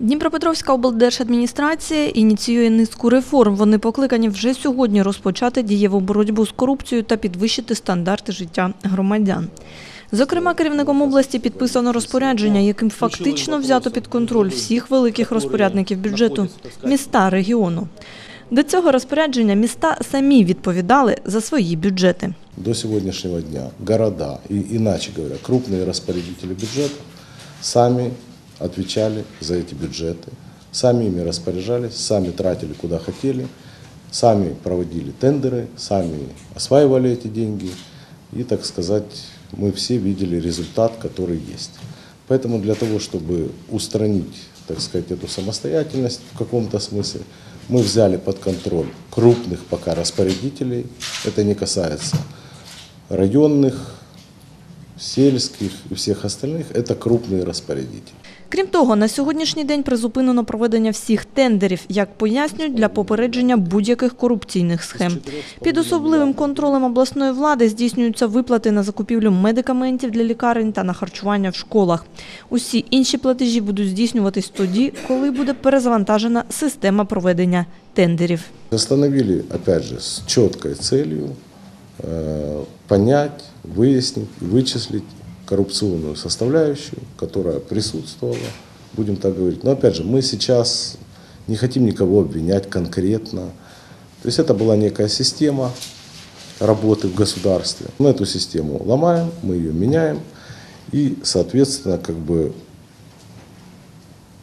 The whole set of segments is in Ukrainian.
Дніпропетровська облдержадміністрація ініціює низку реформ. Вони покликані вже сьогодні розпочати дієву боротьбу з корупцією та підвищити стандарти життя громадян. Зокрема, керівником області підписано розпорядження, яким фактично взято під контроль всіх великих розпорядників бюджету міста регіону. До цього розпорядження міста самі відповідали за свої бюджети. До сегодняшнего дня города, и, иначе говоря, крупные распорядители бюджета сами отвечали за эти бюджеты, сами ими распоряжались, сами тратили куда хотели, сами проводили тендеры, сами осваивали эти деньги. И, так сказать, мы все видели результат, который есть. Поэтому для того, чтобы устранить, так сказать, эту самостоятельность в каком-то смысле, мы взяли под контроль крупных пока распорядителей. Это не касается районных, сельских и всех остальных. Это крупные распорядители. Крім того, на сьогоднішній день призупинено проведення всіх тендерів, як пояснюють, для попередження будь-яких корупційних схем. Під особливим контролем обласної влади здійснюються виплати на закупівлю медикаментів для лікарень та на харчування в школах. Усі інші платежі будуть здійснюватись тоді, коли буде перезавантажена система проведення тендерів. Установили, опять же, с четкой целью э, понять, выяснить, вычислить коррупционную составляющую, которая присутствовала, будем так говорить. Но опять же, мы сейчас не хотим никого обвинять конкретно. То есть это была некая система работы в государстве. Мы эту систему ломаем, мы ее меняем, и, соответственно, как бы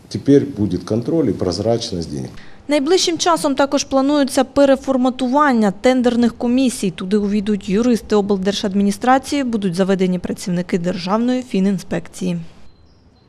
теперь будет контроль и прозрачность денег. Найближчим часом також планується переформатування тендерних комісій. Туди увійдуть юристи облдержадміністрації, будуть заведені працівники Державної фінінспекції.